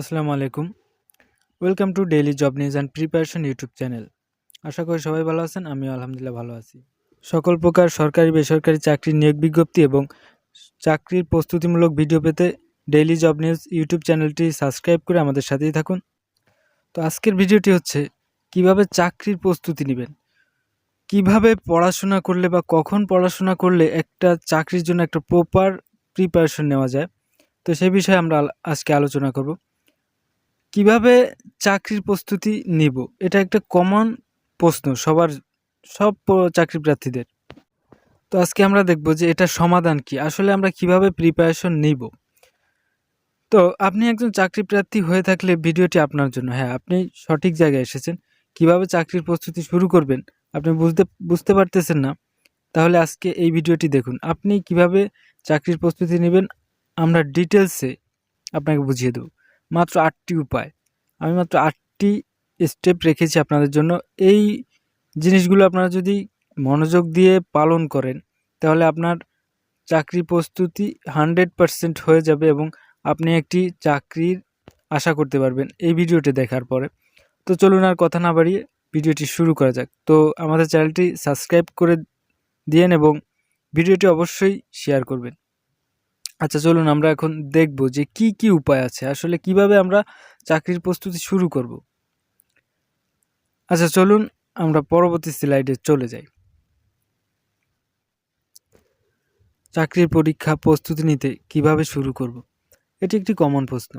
আসসালামু আলাইকুম। Welcome to daily job news and preparation YouTube channel আশা করি সবাই ভালো আছেন, আমিও আলহামদুলিল্লাহ ভালো আছি। সকল প্রকার সরকারি, বেসরকারি চাকরির নিয়োগ বিজ্ঞপ্তি এবং চাকরির প্রস্তুতিমূলক ভিডিও পেতে ডেইলি জব নিউজ ইউটিউব চ্যানেলটি সাবস্ক্রাইব করে আমাদের সাথেই থাকুন। তো আজকের ভিডিওটি হচ্ছে, কীভাবে চাকরির প্রস্তুতি নেবেন? কীভাবে পড়াশোনা করলে বা কখন পড়াশোনা করলে একটা চাকরির জন্য একটা প্রপার প্রিপারেশন নেওয়া যায়? তো সেই বিষয়ে আমরা আজকে আলোচনা করব। কীভাবে চাকরির প্রস্তুতি নিব? এটা একটা কমন প্রশ্ন সবার, সব চাকরি প্রার্থীদের। তো আজকে আমরা দেখব যে এটা সমাধান কি, আসলে আমরা কীভাবে প্রিপারেশন নিব? তো আপনি একজন চাকরি প্রার্থী হয়ে থাকলে ভিডিওটি আপনার জন্য। হ্যাঁ আপনি সঠিক জায়গায় এসেছেন। কীভাবে চাকরির প্রস্তুতি শুরু করবেন আপনি বুঝতে বুঝতে পারতেছেন না। তাহলে আজকে এই ভিডিওটি দেখুন। আপনি কীভাবে চাকরির প্রস্তুতি নেবেন আমরা ডিটেলসে আপনাকে বুঝিয়ে দেব। মাত্র আটটি উপায়। আমি মাত্র আটটি স্টেপ রেখেছি আপনাদের জন্য। এই জিনিসগুলো আপনারা যদি মনোযোগ দিয়ে পালন করেন, তাহলে আপনার চাকরি প্রস্তুতি হান্ড্রেড পারসেন্ট হয়ে যাবে এবং আপনি একটি চাকরির আশা করতে পারবেন এই ভিডিওটি দেখার পরে। তো চলুন আর কথা না বাড়িয়ে ভিডিওটি শুরু করা যাক। তো আমাদের চ্যানেলটি সাবস্ক্রাইব করে দিয়েন এবং ভিডিওটি অবশ্যই শেয়ার করবেন। আচ্ছা চলুন আমরা এখন দেখব যে কি কি উপায় আছে। আসলে কীভাবে আমরা চাকরির প্রস্তুতি শুরু করব? আচ্ছা চলুন আমরা পরবর্তী স্লাইডে চলে যাই। চাকরির পরীক্ষা, প্রস্তুতি নিতে কীভাবে শুরু করব? এটি একটি কমন প্রশ্ন।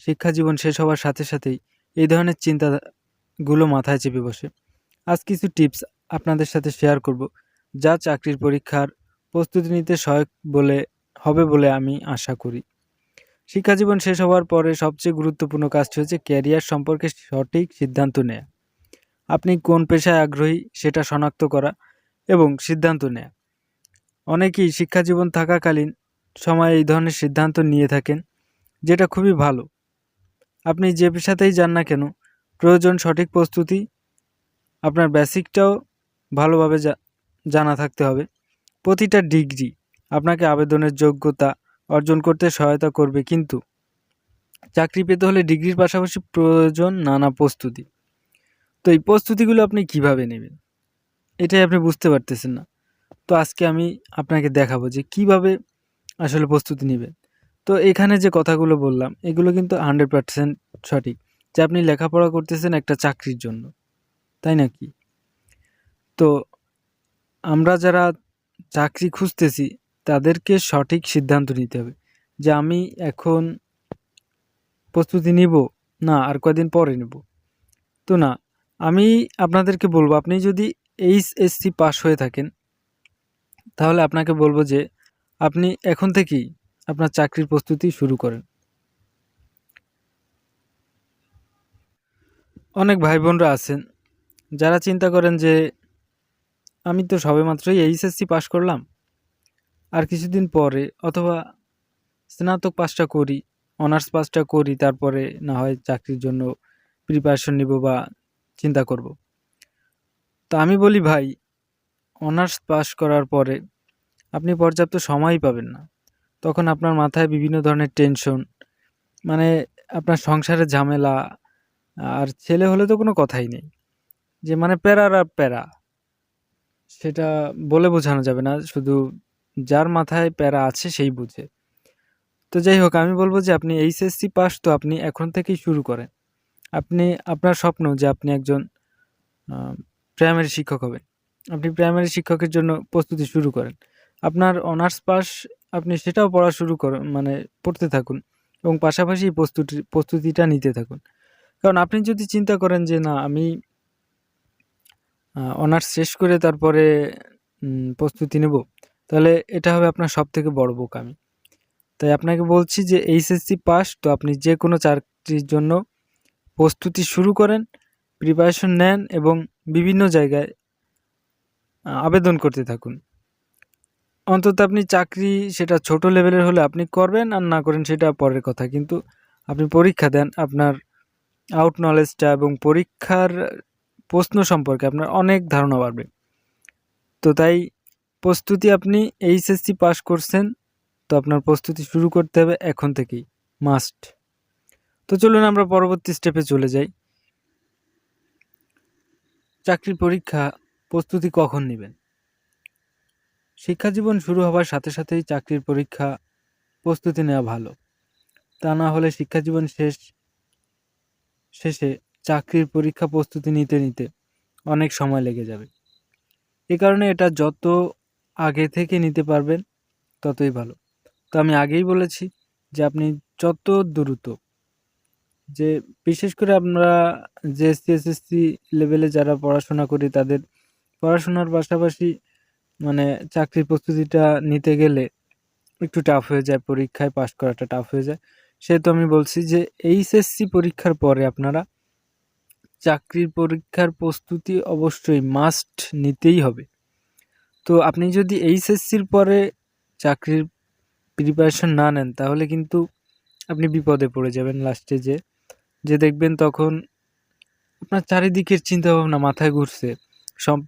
শিক্ষা জীবন শেষ হওয়ার সাথে সাথেই এই ধরনের চিন্তাগুলো মাথায় চেপে বসে। আজ কিছু টিপস আপনাদের সাথে শেয়ার করব, যা চাকরির পরীক্ষার প্রস্তুতি নিতে সহায়ক বলে হবে বলে আমি আশা করি। শিক্ষাজীবন শেষ হওয়ার পরে সবচেয়ে গুরুত্বপূর্ণ কাজটি হচ্ছে ক্যারিয়ার সম্পর্কে সঠিক সিদ্ধান্ত নেয়া। আপনি কোন পেশায় আগ্রহী সেটা শনাক্ত করা এবং সিদ্ধান্ত নেয়া। অনেকেই শিক্ষাজীবন থাকাকালীন সময়ে এই ধরনের সিদ্ধান্ত নিয়ে থাকেন, যেটা খুবই ভালো। আপনি যে পেশাতেই যান না কেন, প্রয়োজন সঠিক প্রস্তুতি, আপনার বেসিকটাও ভালোভাবে জানা থাকতে হবে। প্রতিটা ডিগ্রি আপনাকে আবেদনের যোগ্যতা অর্জন করতে সহায়তা করবে, কিন্তু চাকরি পেতে হলে ডিগ্রির পাশাপাশি প্রয়োজন নানা প্রস্তুতি। তো এই প্রস্তুতিগুলো আপনি কীভাবে নেবেন? এটাই আপনি বুঝতে পারতেছেন না। তো আজকে আমি আপনাকে দেখাবো যে কীভাবে আসলে প্রস্তুতি নেবেন। তো এখানে যে কথাগুলো বললাম, এগুলো কিন্তু হান্ড্রেড পার্সেন্ট সঠিক, যে আপনি লেখাপড়া করতেছেন একটা চাকরির জন্য। তাই নাকি? তো আমরা যারা চাকরি খুঁজতেছি তাদেরকে সঠিক সিদ্ধান্ত নিতে হবে। যে আমি এখন প্রস্তুতি নিব, না, আর কয়দিন পরে নেব। তো না, আমি আপনাদেরকে বলব, আপনি যদি এইচএসসি পাস হয়ে থাকেন, তাহলে আপনাকে বলব যে আপনি এখন থেকেই আপনার চাকরির প্রস্তুতি শুরু করেন। অনেক ভাই বোনরা আছেন, যারা চিন্তা করেন যে আমি তো সবেমাত্রই এইচএসসি পাশ করলাম। আর কিছুদিন পরে অথবা স্নাতক পাসটা করি, অনার্স পাসটা করি, তারপরে না হয় চাকরির জন্য প্রিপারেশন নিব বা চিন্তা করব। তা আমি বলি, ভাই, অনার্স পাস করার পরে আপনি পর্যাপ্ত সময়ই পাবেন না। তখন আপনার মাথায় বিভিন্ন ধরনের টেনশন মানে আপনার সংসারের ঝামেলা, আর ছেলে হলে তো কোনো কথাই নেই। যে মানে প্যারার আর প্যারা, সেটা বলে বোঝানো যাবে না। শুধু যার মাথায় প্যারা আছে সেই বুঝে। তো যাই হোক আমি বলব যে আপনি এইচএসসি পাস তো আপনি এখন থেকেই শুরু করেন। আপনি, আপনার স্বপ্ন যে আপনি একজন প্রাইমারি শিক্ষক হবেন। আপনি প্রাইমারি শিক্ষকের জন্য প্রস্তুতি শুরু করেন। আপনার অনার্স পাস আপনি সেটাও পড়া শুরু করেন মানে পড়তে থাকুন এবং পাশাপাশি প্রস্তুতি, প্রস্তুতিটা নিতে থাকুন। কারণ আপনি যদি চিন্তা করেন যে না, আমি অনার্স শেষ করে তারপরে প্রস্তুতি নেব তাহলে এটা হবে আপনার সব থেকে বড় বোকামি। তাই আপনাকে বলছি যে এইচএসসি পাস, তো আপনি যে কোনো চাকরির জন্য প্রস্তুতি শুরু করেন প্রিপারেশন নেন এবং বিভিন্ন জায়গায় আবেদন করতে থাকুন। অন্তত আপনি চাকরি সেটা ছোট লেভেলের হলে আপনি করবেন, আর না করেন সেটা পরের কথা। কিন্তু আপনি পরীক্ষা দেন, আপনার আউট নলেজটা এবং পরীক্ষার প্রশ্ন সম্পর্কে আপনার অনেক ধারণা বাড়বে। তো তাই প্রস্তুতি আপনি এইচএসসি পাস করছেন, তো আপনার প্রস্তুতি শুরু করতে হবে এখন থেকেই মাস্ট তো চলুন আমরা পরবর্তী স্টেপে চলে যাই। চাকরির পরীক্ষা প্রস্তুতি কখন নেবেন? শিক্ষা জীবন শুরু হওয়ার সাথে সাথেই চাকরির পরীক্ষা প্রস্তুতি নেওয়া ভালো। তা না হলে শিক্ষা জীবন শেষ, শেষে চাকরির পরীক্ষা প্রস্তুতি নিতে নিতে অনেক সময় লেগে যাবে। এ কারণে এটা যত আগে থেকে নিতে পারবেন, ততই ভালো। তো আমি আগেই বলেছি যে আপনি যত দ্রুত যে বিশেষ করে আমরা যে এসসি এসএসসি লেভেলে যারা পড়াশোনা করি, তাদের পড়াশোনার পাশাপাশি মানে চাকরির প্রস্তুতিটা নিতে গেলে একটু টাফ হয়ে যায়, পরীক্ষায় পাশ করাটা টাফ হয়ে যায়। সেহেতু আমি বলছি যে এইচএসসি পরীক্ষার পরে আপনারা চাকরির পরীক্ষার প্রস্তুতি অবশ্যই মাস্ট নিতেই হবে। তো আপনি যদি এইচএসসির পরে চাকরির প্রিপারেশন না নেন, তাহলে কিন্তু আপনি বিপদে পড়ে যাবেন লাস্টে যে যে দেখবেন তখন আপনার চারিদিকের চিন্তাভাবনা মাথায় ঘুরছে। সব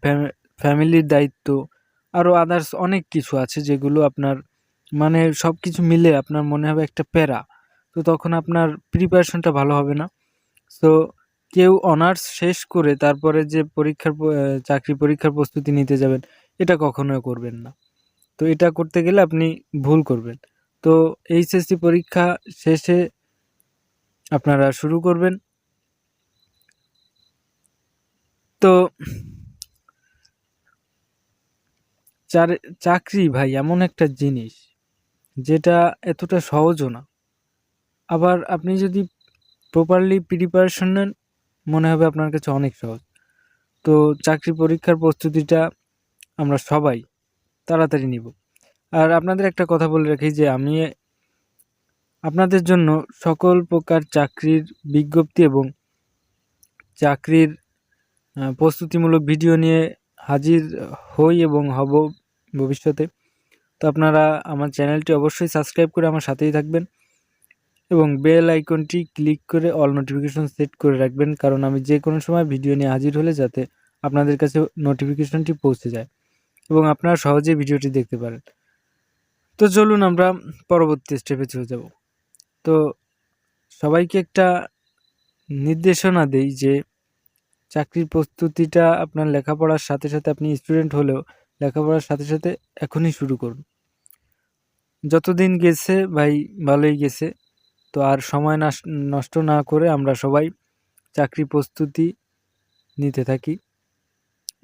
ফ্যামিলির দায়িত্ব আরও আদার্স অনেক কিছু আছে যেগুলো আপনার মানে সব কিছু মিলে আপনার মনে হবে একটা প্যারা। তো তখন আপনার প্রিপারেশনটা ভালো হবে না। সো কেউ অনার্স শেষ করে তারপরে যে পরীক্ষার চাকরি পরীক্ষার প্রস্তুতি নিতে যাবেন এটা কখনোই করবেন না। তো এটা করতে গেলে আপনি ভুল করবেন। তো এইচএসসি পরীক্ষা শেষে আপনারা শুরু করবেন। তো চাকরি ভাই এমন একটা জিনিস যেটা এতটা সহজও না। আবার আপনি যদি প্রপারলি প্রিপারেশন নেন, মনে হবে আপনার কাছে অনেক সহজ। তো চাকরি পরীক্ষার প্রস্তুতিটা আমরা সবাই তাড়াতাড়ি নিব। আর আপনাদের একটা কথা বলে রাখি যে আমি আপনাদের জন্য সকল প্রকার চাকরির বিজ্ঞপ্তি এবং চাকরির প্রস্তুতিমূলক ভিডিও নিয়ে হাজির হই এবং হব ভবিষ্যতে। তো আপনারা আমার চ্যানেলটি অবশ্যই সাবস্ক্রাইব করে আমার সাথেই থাকবেন এবং বেল আইকনটি ক্লিক করে অল নোটিফিকেশন সেট করে রাখবেন, কারণ আমি যে কোনো সময় ভিডিও নিয়ে হাজির হলে যাতে আপনাদের কাছে নোটিফিকেশনটি পৌঁছে যায়। এবং আপনারা সহজেই ভিডিওটি দেখতে পারেন। তো চলুন আমরা পরবর্তী স্টেপে চলে যাব। তো সবাইকে একটা নির্দেশনা দেই যে চাকরির প্রস্তুতিটা আপনার লেখাপড়ার সাথে সাথে আপনি স্টুডেন্ট হলেও লেখাপড়ার সাথে সাথে এখনই শুরু করুন। যতদিন গেছে ভাই, ভালোই গেছে। তো আর সময় নষ্ট না করে আমরা সবাই চাকরি প্রস্তুতি নিতে থাকি।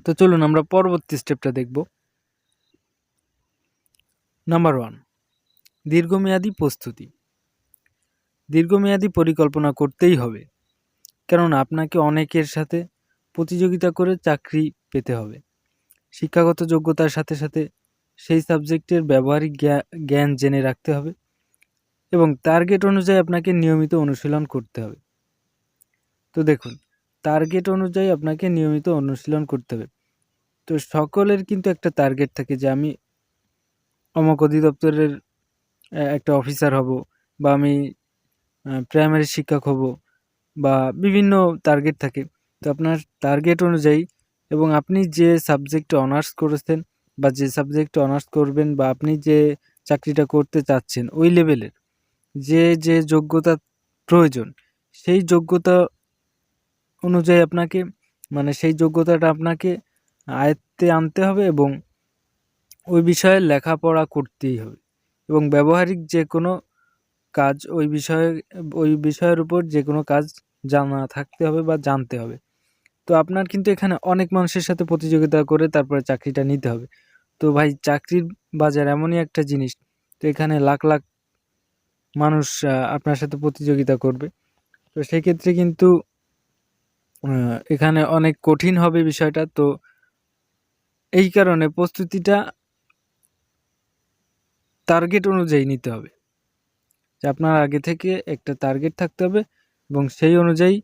তো চলুন আমরা পরবর্তী স্টেপটা দেখব। নাম্বার ওয়ান দীর্ঘমেয়াদী প্রস্তুতি। দীর্ঘমেয়াদী পরিকল্পনা করতেই হবে কেননা আপনাকে অনেকের সাথে প্রতিযোগিতা করে চাকরি পেতে হবে। শিক্ষাগত যোগ্যতার সাথে সাথে সেই সাবজেক্টের ব্যবহারিক জ্ঞান জেনে রাখতে হবে এবং টার্গেট অনুযায়ী আপনাকে নিয়মিত অনুশীলন করতে হবে। তো দেখুন টার্গেট অনুযায়ী আপনাকে নিয়মিত অনুশীলন করতে হবে। তো সকলের কিন্তু একটা টার্গেট থাকে যে আমি অমক অধিদপ্তরের একটা অফিসার হব বা আমি প্রাইমারি শিক্ষক হব বা বিভিন্ন টার্গেট থাকে। তো আপনার টার্গেট অনুযায়ী এবং আপনি যে সাবজেক্টে অনার্স করেছেন বা যে সাবজেক্টে অনার্স করবেন বা আপনি যে চাকরিটা করতে চাচ্ছেন, ওই লেভেলের যে যে যোগ্যতা প্রয়োজন, সেই যোগ্যতা অনুযায়ী আপনাকে মানে সেই যোগ্যতাটা আপনাকে আয়ত্তে আনতে হবে এবং ওই বিষয়ে লেখাপড়া করতেই হবে। এবং ব্যবহারিক যে কোনো কাজ ওই বিষয়ে, ওই বিষয়ের উপর যে কোনো কাজ জানা থাকতে হবে বা জানতে হবে। তো আপনার কিন্তু এখানে অনেক মানুষের সাথে প্রতিযোগিতা করে তারপরে চাকরিটা নিতে হবে। তো ভাই, চাকরির বাজার এমনই একটা জিনিস। তো এখানে লাখ লাখ মানুষ আপনার সাথে প্রতিযোগিতা করবে। তো সেক্ষেত্রে কিন্তু এখানে অনেক কঠিন হবে বিষয়টা। তো এই কারণে প্রস্তুতিটা টার্গেট অনুযায়ী নিতে হবে। যে আপনার আগে থেকে একটা টার্গেট থাকতে হবে এবং সেই অনুযায়ী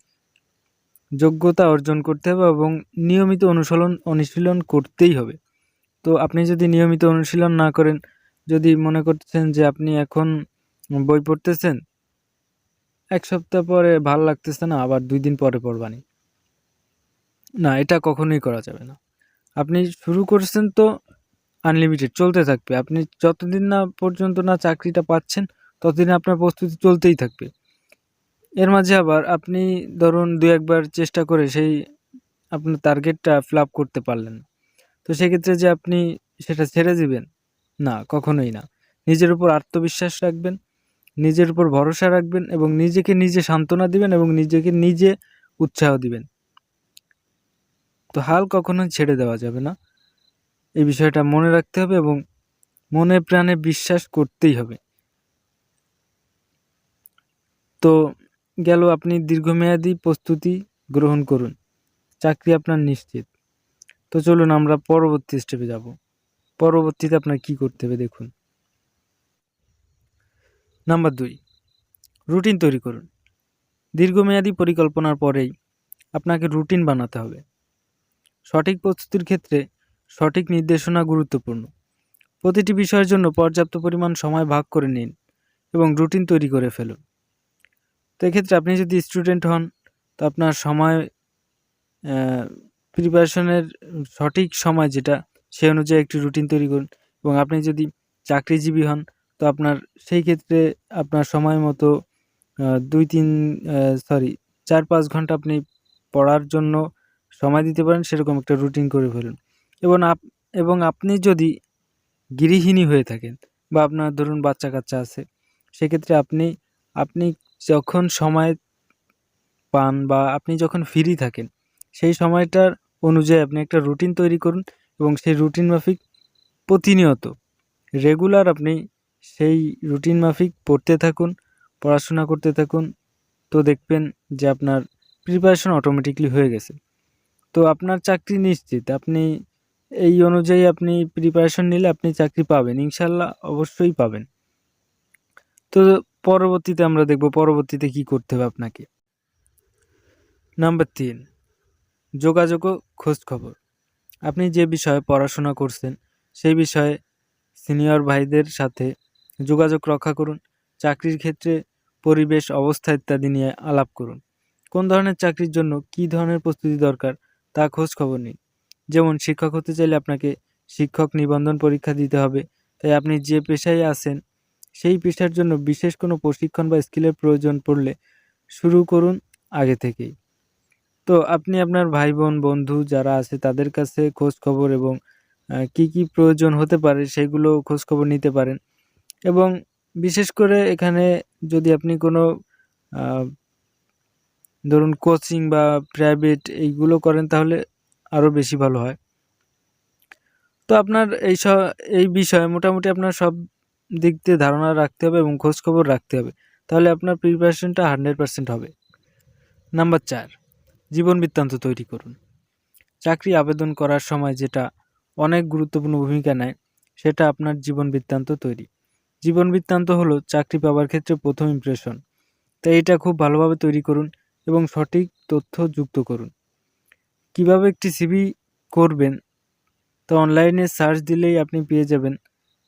যোগ্যতা অর্জন করতে হবে এবং নিয়মিত অনুশীলন অনুশীলন করতেই হবে। তো আপনি যদি নিয়মিত অনুশীলন না করেন, যদি মনে করতেছেন যে আপনি এখন বই পড়তেছেন, এক সপ্তাহ পরে ভালো লাগতেছে না, আবার দুই দিন পরে পড়বানি। না, এটা কখনোই করা যাবে না। আপনি শুরু করছেন তো আনলিমিটেড চলতে থাকবে। আপনি যতদিন না পর্যন্ত না চাকরিটা পাচ্ছেন, ততদিন আপনার প্রস্তুতি চলতেই থাকবে। এর মাঝে আবার আপনি ধরুন দু একবার চেষ্টা করে সেই আপনার টার্গেটটা ফ্লাপ করতে পারলেন। তো সেক্ষেত্রে যে আপনি সেটা ছেড়ে দিবেন, না, কখনোই না। নিজের উপর আত্মবিশ্বাস রাখবেন, নিজের উপর ভরসা রাখবেন এবং নিজেকে নিজে সান্ত্বনা দিবেন এবং নিজেকে নিজে উৎসাহ দিবেন। তো হাল কখনোই ছেড়ে দেওয়া যাবে না। এই বিষয়টা মনে রাখতে হবে এবং মনে প্রাণে বিশ্বাস করতেই হবে। তো গেল আপনি দীর্ঘমেয়াদী প্রস্তুতি গ্রহণ করুন। চাকরি আপনার নিশ্চিত। তো চলুন আমরা পরবর্তী স্টেপে যাব। পরবর্তীতে আপনার কি করতে হবে দেখুন। নাম্বার দুই রুটিন তৈরি করুন। দীর্ঘমেয়াদী পরিকল্পনার পরেই আপনাকে রুটিন বানাতে হবে। সঠিক প্রস্তুতির ক্ষেত্রে সঠিক নির্দেশনা গুরুত্বপূর্ণ। প্রতিটি বিষয়ের জন্য পর্যাপ্ত পরিমাণ সময় ভাগ করে নিন এবং রুটিন তৈরি করে ফেলুন। তো এক্ষেত্রে আপনি যদি স্টুডেন্ট হন, তো আপনার সময় প্রিপারেশনের সঠিক সময় যেটা, সে অনুযায়ী একটি রুটিন তৈরি করুন এবং আপনি যদি চাকরিজীবী হন, তো আপনার সেই ক্ষেত্রে আপনার সময় মতো দুই তিন সরি চার পাঁচ ঘণ্টা আপনি পড়ার জন্য সময় দিতে পারেন, সেরকম একটা রুটিন করে ফেলুন। এবং আপ, এবং আপনি যদি গৃহিণী হয়ে থাকেন বা আপনার ধরুন বাচ্চা কাচ্চা আছে, সেক্ষেত্রে আপনি আপনি যখন সময় পান বা আপনি যখন ফ্রি থাকেন, সেই সময়টার অনুযায়ী আপনি একটা রুটিন তৈরি করুন এবং সেই রুটিন মাফিক প্রতিনিয়ত, রেগুলার আপনি সেই রুটিন মাফিক পড়তে থাকুন, পড়াশোনা করতে থাকুন, তো দেখবেন যে আপনার প্রিপারেশন অটোমেটিকলি হয়ে গেছে। তো আপনার চাকরি নিশ্চিত, আপনি এই অনুযায়ী আপনি প্রিপারেশন নিলে আপনি চাকরি পাবেন ইনশাল্লাহ অবশ্যই পাবেন। তো পরবর্তীতে আমরা দেখব পরবর্তীতে কি করতে হবে আপনাকে। নাম্বার তিন, যোগাযোগ ও খোঁজ খবর। আপনি যে বিষয়ে পড়াশোনা করছেন, সেই বিষয়ে সিনিয়র ভাইদের সাথে যোগাযোগ রক্ষা করুন, চাকরির ক্ষেত্রে পরিবেশ, অবস্থা ইত্যাদি নিয়ে আলাপ করুন। কোন ধরনের চাকরির জন্য কি ধরনের প্রস্তুতি দরকার, তা খোঁজ খবর নিন। যেমন শিক্ষক হতে চাইলে আপনাকে শিক্ষক নিবন্ধন পরীক্ষা দিতে হবে। তাই আপনি যে পেশায় আছেন, সেই পেশার জন্য বিশেষ কোনো প্রশিক্ষণ বা স্কিলের প্রয়োজন পড়লে শুরু করুন আগে থেকেই। তো আপনি আপনার ভাই বোন বন্ধু যারা আছে তাদের কাছে খোঁজ খবর এবং কি কি প্রয়োজন হতে পারে সেগুলো খোঁজ খবর নিতে পারেন। এবং বিশেষ করে এখানে যদি আপনি কোনো ধরুন কোচিং বা প্রাইভেট এইগুলো করেন তাহলে আরও বেশি ভালো হয়। তো আপনার এই এই বিষয়ে মোটামুটি আপনার সব দিক দিয়ে ধারণা রাখতে হবে এবং খোঁজখবর রাখতে হবে। তাহলে আপনার প্রিপারেশনটা হান্ড্রেড পারসেন্ট হবে। নাম্বার চার, জীবন বৃত্তান্ত তৈরি করুন। চাকরি আবেদন করার সময় যেটা অনেক গুরুত্বপূর্ণ ভূমিকা নেয়, সেটা আপনার জীবন বৃত্তান্ত তৈরি। জীবন বৃত্তান্ত হলো চাকরি পাওয়ার ক্ষেত্রে প্রথম ইমপ্রেশন তাই এটা খুব ভালোভাবে তৈরি করুন এবং সঠিক তথ্য যুক্ত করুন। কীভাবে একটি সিভি করবেন, তো অনলাইনে সার্চ দিলেই আপনি পেয়ে যাবেন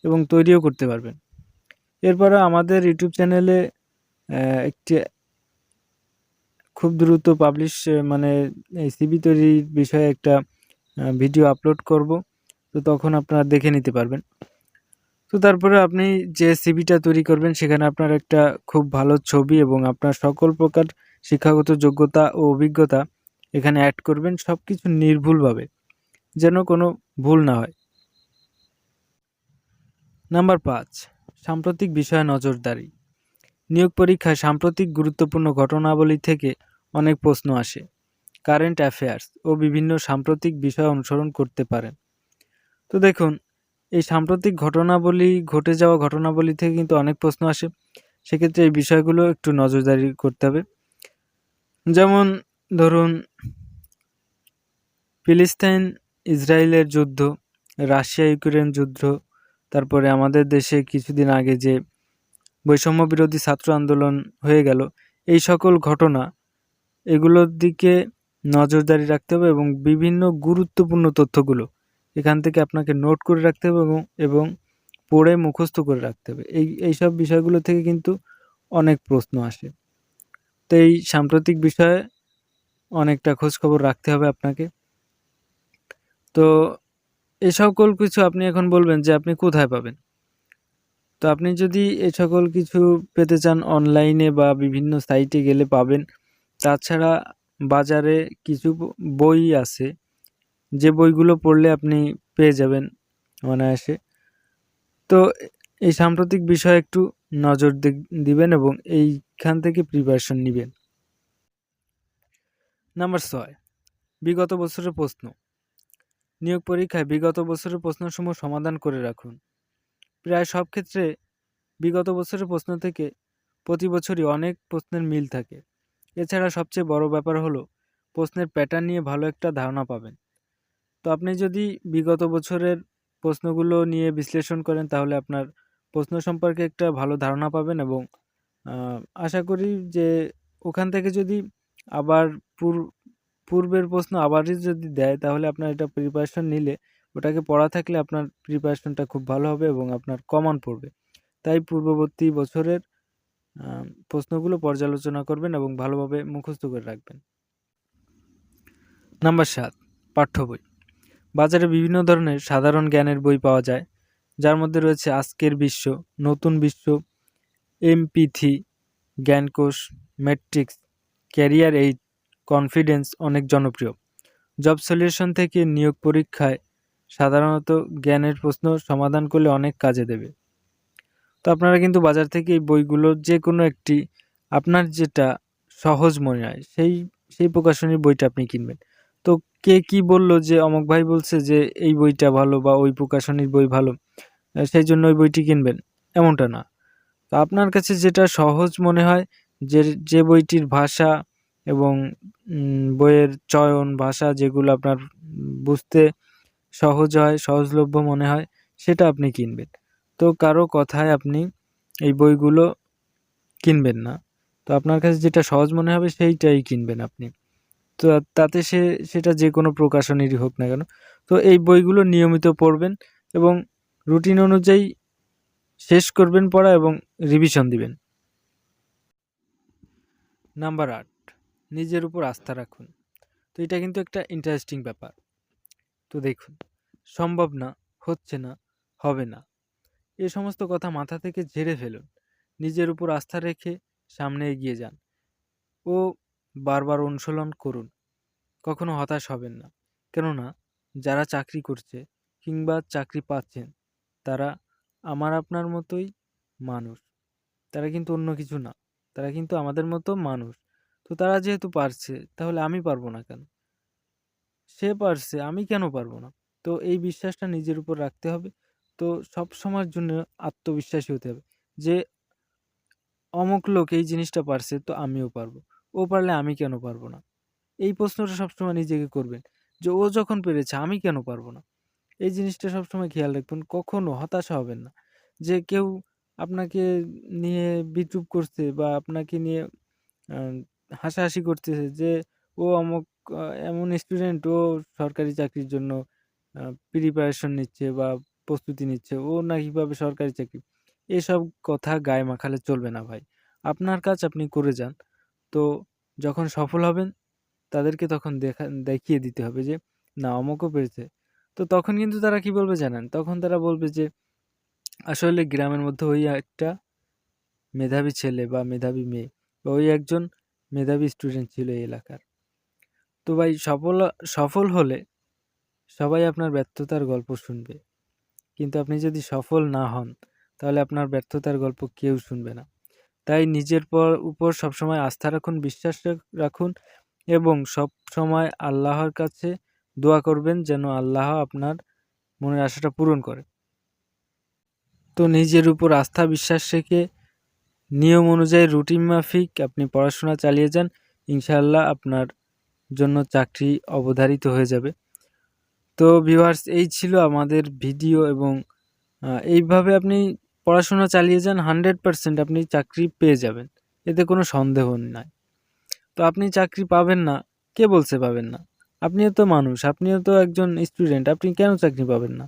এবং তৈরিও করতে পারবেন। এরপরে আমাদের ইউটিউব চ্যানেলে একটি খুব দ্রুত পাবলিশ মানে এই সিবি তৈরির বিষয়ে একটা ভিডিও আপলোড করব, তো তখন আপনারা দেখে নিতে পারবেন। তো তারপরে আপনি যে সিবিটা তৈরি করবেন, সেখানে আপনার একটা খুব ভালো ছবি এবং আপনার সকল প্রকার শিক্ষাগত যোগ্যতা ও অভিজ্ঞতা এখানে অ্যাড করবেন সব কিছু নির্ভুলভাবে, যেন কোনো ভুল না হয়। নাম্বার পাঁচ, সাম্প্রতিক বিষয়ে নজরদারি। নিয়োগ পরীক্ষায় সাম্প্রতিক গুরুত্বপূর্ণ ঘটনাবলী থেকে অনেক প্রশ্ন আসে। কারেন্ট অ্যাফেয়ার্স ও বিভিন্ন সাম্প্রতিক বিষয় অনুসরণ করতে পারেন তো দেখুন, এই সাম্প্রতিক ঘটনাবলী, ঘটে যাওয়া ঘটনাবলী থেকে কিন্তু অনেক প্রশ্ন আসে। সেক্ষেত্রে এই বিষয়গুলো একটু নজরদারি করতে হবে। যেমন ধরুন ফিলিস্তাইন ইসরায়েলের যুদ্ধ, রাশিয়া ইউক্রেন যুদ্ধ, তারপরে আমাদের দেশে কিছুদিন আগে যে বৈষম্য বিরোধী ছাত্র আন্দোলন হয়ে গেল, এই সকল ঘটনা, এগুলোর দিকে নজরদারি রাখতে হবে এবং বিভিন্ন গুরুত্বপূর্ণ তথ্যগুলো এখান থেকে আপনাকে নোট করে রাখতে হবে এবং এবং পড়ে মুখস্থ করে রাখতে হবে। এই এইসব বিষয়গুলো থেকে কিন্তু অনেক প্রশ্ন আসে। তো এই সাম্প্রতিক বিষয়ে অনেকটা খোঁজখবর রাখতে হবে আপনাকে। তো এই সকল কিছু আপনি এখন বলবেন যে আপনি কোথায় পাবেন? তো আপনি যদি এ সকল কিছু পেতে চান অনলাইনে বা বিভিন্ন সাইটে গেলে পাবেন। তাছাড়া বাজারে কিছু বই আছে। যে বইগুলো পড়লে আপনি পেয়ে যাবেন অনায়াসে। তো এই সাম্প্রতিক বিষয়ে একটু নজর দিবেন এবং এইখান থেকে প্রিপারেশন নেবেন। নাম্বার ছয়, বিগত বছরের প্রশ্ন। নিয়োগ পরীক্ষায় বিগত বছরের প্রশ্নসমূহ সমাধান করে রাখুন। প্রায় সব ক্ষেত্রে বিগত বছরের প্রশ্ন থেকে প্রতি বছরই অনেক প্রশ্নের মিল থাকে। এছাড়া সবচেয়ে বড় ব্যাপার হলো, প্রশ্নের প্যাটার্ন নিয়ে ভালো একটা ধারণা পাবেন। তো আপনি যদি বিগত বছরের প্রশ্নগুলো নিয়ে বিশ্লেষণ করেন, তাহলে আপনার প্রশ্ন সম্পর্কে একটা ভালো ধারণা পাবেন এবং আশা করি যে ওখান থেকে যদি আবার পূর্বের প্রশ্ন আবারই যদি দেয়, তাহলে আপনার এটা প্রিপারেশন নিলে ওটাকে পড়া থাকলে আপনার প্রিপারেশনটা খুব ভালো হবে এবং আপনার কমন পড়বে। তাই পূর্ববর্তী বছরের প্রশ্নগুলো পর্যালোচনা করবেন এবং ভালোভাবে মুখস্থ করে রাখবেন। নাম্বার সাত, পাঠ্য বই। বাজারে বিভিন্ন ধরনের সাধারণ জ্ঞানের বই পাওয়া যায়, যার মধ্যে রয়েছে আজকের বিশ্ব, নতুন বিশ্ব, এমপিথি, জ্ঞানকোষ, ম্যাট্রিক্স ক্যারিয়ার এই কনফিডেন্স অনেক জনপ্রিয়। জব সলিউশন থেকে নিয়োগ পরীক্ষায় সাধারণত জ্ঞানের প্রশ্ন সমাধান করলে অনেক কাজে দেবে। তো আপনারা কিন্তু বাজার থেকে এই বইগুলোর যে কোনো একটি, আপনার যেটা সহজ মনে হয়, সেই সেই প্রকাশনীর বইটা আপনি কিনবেন। তো কে কি বলল যে, অমক ভাই বলছে যে, এই বইটা ভালো বা ওই প্রকাশনীর বই ভালো সেই জন্য ওই বইটি কিনবেন? এমনটা না। তো আপনার কাছে যেটা সহজ মনে হয় যে যে বইটির ভাষা এবং বইয়ের চয়ন ভাষা যেগুলো আপনার বুঝতে সহজ হয়, সহজলভ্য মনে হয়, সেটা আপনি কিনবেন। তো কারও কথায় আপনি এই বইগুলো কিনবেন না। তো আপনার কাছে যেটা সহজ মনে হবে সেইটাই কিনবেন আপনি। তো তাতে সে, সেটা যে কোনো প্রকাশনেরই হোক না কেন। তো এই বইগুলো নিয়মিত পড়বেন এবং রুটিন অনুযায়ী শেষ করবেন পড়া এবং রিভিশন দিবেন। নাম্বার আট, নিজের উপর আস্থা রাখুন। তো এটা কিন্তু একটা ইন্টারেস্টিং ব্যাপার। তো দেখুন, সম্ভব না, হচ্ছে না, হবে না। এ সমস্ত কথা মাথা থেকে ঝেড়ে ফেলুন। নিজের উপর আস্থা রেখে সামনে এগিয়ে যান। ও বারবার অনুশীলন করুন। কখনো হতাশ হবেন না। কেননা, যারা চাকরি করছে কিংবা চাকরি পাচ্ছেন, তারা আমার আপনার মতোই মানুষ। তারা কিন্তু অন্য কিছু না। তারা কিন্তু আমাদের মতো মানুষ। তো তারা যেহেতু পারছে, তাহলে আমি পারব না কেন? সে পারছে, আমি কেন পারব না? তো এই বিশ্বাসটা নিজের উপর রাখতে হবে। তো সব সময়ের জন্য আত্মবিশ্বাসী হতে হবে যে, অমুক লোক এই জিনিসটা পারছে, তো আমিও পারব। ও পারলে আমি কেন পারব না? এই প্রশ্নটা সবসময় নিজেকে করবেন যে, ও যখন পেরেছে, আমি কেন পারব না? এই জিনিসটা সবসময় খেয়াল রাখবেন, কখনো হতাশা হবেন না। যে কেউ আপনাকে নিয়ে বিদ্রুপ করছে বা আপনাকে নিয়ে হাসাহাসি করতেছে যে, ও অমুক এমন স্টুডেন্ট ও সরকারি চাকরির জন্য প্রিপারেশন নিচ্ছে বা প্রস্তুতি নিচ্ছে, ও না কীভাবে সরকারি চাকরি? এসব কথা গায়ে মাখালে চলবে না ভাই। আপনার কাজ আপনি করে যান। তো যখন সফল হবেন, তাদেরকে তখন দেখা, দেখিয়ে দিতে হবে যে, না, অমুকও পেরেছে। তো তখন কিন্তু তারা কি বলবে জানেন? তখন তারা বলবে যে আসলে গ্রামের মধ্যে ওই একটা মেধাবী ছেলে বা মেধাবী মেয়ে বা ওই একজন মেধাবী স্টুডেন্ট ছিল এই এলাকার। তো ভাই সফল সফল হলে সবাই আপনার ব্যর্থতার গল্প শুনবে। কিন্তু আপনি যদি সফল না হন, তাহলে আপনার ব্যর্থতার গল্প কেউ শুনবে না। তাই নিজের পর, উপর সবসময় আস্থা রাখুন, বিশ্বাস রাখুন এবং সব সময় আল্লাহর কাছে দোয়া করবেন যেন আল্লাহ আপনার মনের আশাটা পূরণ করে। তো নিজের উপর আস্থা বিশ্বাস রেখে নিয়ম অনুযায়ী রুটিন মাফিক আপনি পড়াশোনা চালিয়ে যান, ইনশাআল্লাহ আপনার জন্য চাকরি অবধারিত হয়ে যাবে। তো ভিউয়ার্স এই ছিল আমাদের ভিডিও এবং এইভাবে আপনি পড়াশোনা চালিয়ে যান হান্ড্রেড পারসেন্ট আপনি চাকরি পেয়ে যাবেন। এতে কোনো সন্দেহ নাই। তো আপনি চাকরি পাবেন না, কে বলছে পাবেন না? আপনিও তো মানুষ, আপনিও তো একজন স্টুডেন্ট আপনি কেন চাকরি পাবেন না?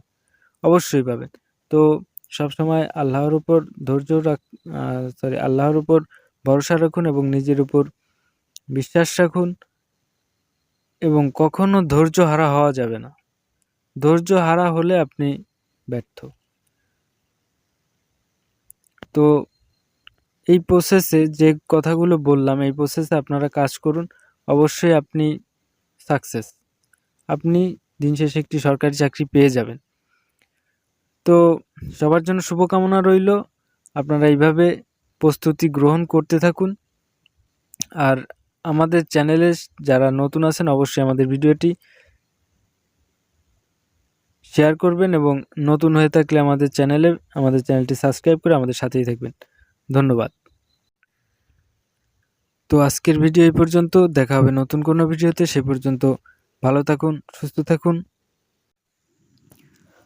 অবশ্যই পাবেন। তো সবসময় আল্লাহর উপর ধৈর্য রাখ সরি আল্লাহর উপর ভরসা রাখুন এবং নিজের উপর বিশ্বাস রাখুন এবং কখনো ধৈর্য হারা হওয়া যাবে না। ধৈর্য হারা হলে আপনি ব্যর্থ। তো এই প্রসেসে যে কথাগুলো বললাম, এই প্রসেসে আপনারা কাজ করুন। অবশ্যই আপনি সাকসেস আপনি দিন শেষে একটি সরকারি চাকরি পেয়ে যাবেন। তো সবার জন্য শুভকামনা রইল। আপনারা এইভাবে প্রস্তুতি গ্রহণ করতে থাকুন। আর আমাদের চ্যানেলে যারা নতুন আছেন, অবশ্যই আমাদের ভিডিওটি শেয়ার করবেন এবং নতুন হয়ে থাকলে আমাদের চ্যানেলে আমাদের চ্যানেলটি সাবস্ক্রাইব করে আমাদের সাথেই থাকবেন। ধন্যবাদ। তো আজকের ভিডিও এই পর্যন্ত। দেখা হবে নতুন কোনো ভিডিওতে। সে পর্যন্ত ভালো থাকুন, সুস্থ থাকুন।